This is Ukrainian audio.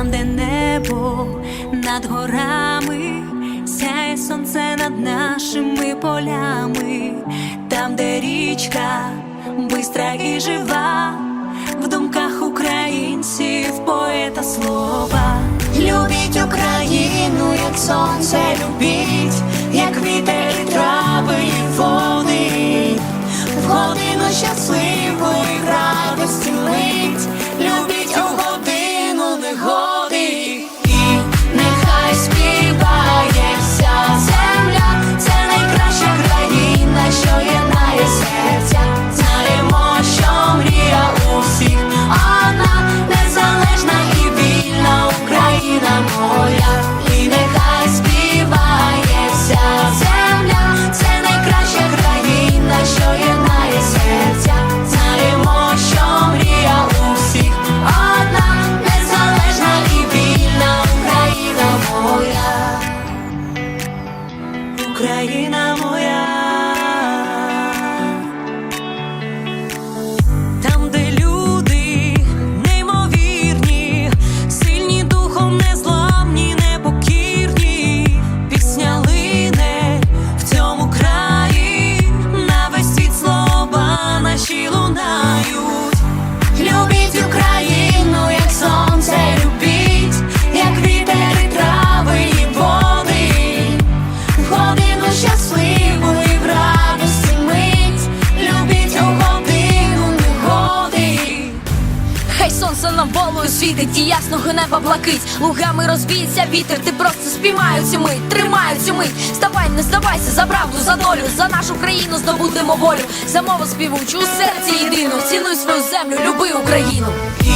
там, де небо над горами, сяє сонце над нашими полями, там, де річка бистра і жива, в думках українців поета слова. Любіть Україну, як сонце любіть, як вітер моя, і нехай співає вся земля, це найкраща країна, що єднає серця. Знаємо, що мрія у всіх одна, незалежна і вільна Україна моя. Україна нам волою світить і ясного неба блакить. Лугами розвіється вітер, ти просто спіймаю цю мить, тримаю цю Ставай, не здавайся за правду, за долю, за нашу країну здобудемо волю. За мову співучу серці єдину Цінуй свою землю, люби Україну. І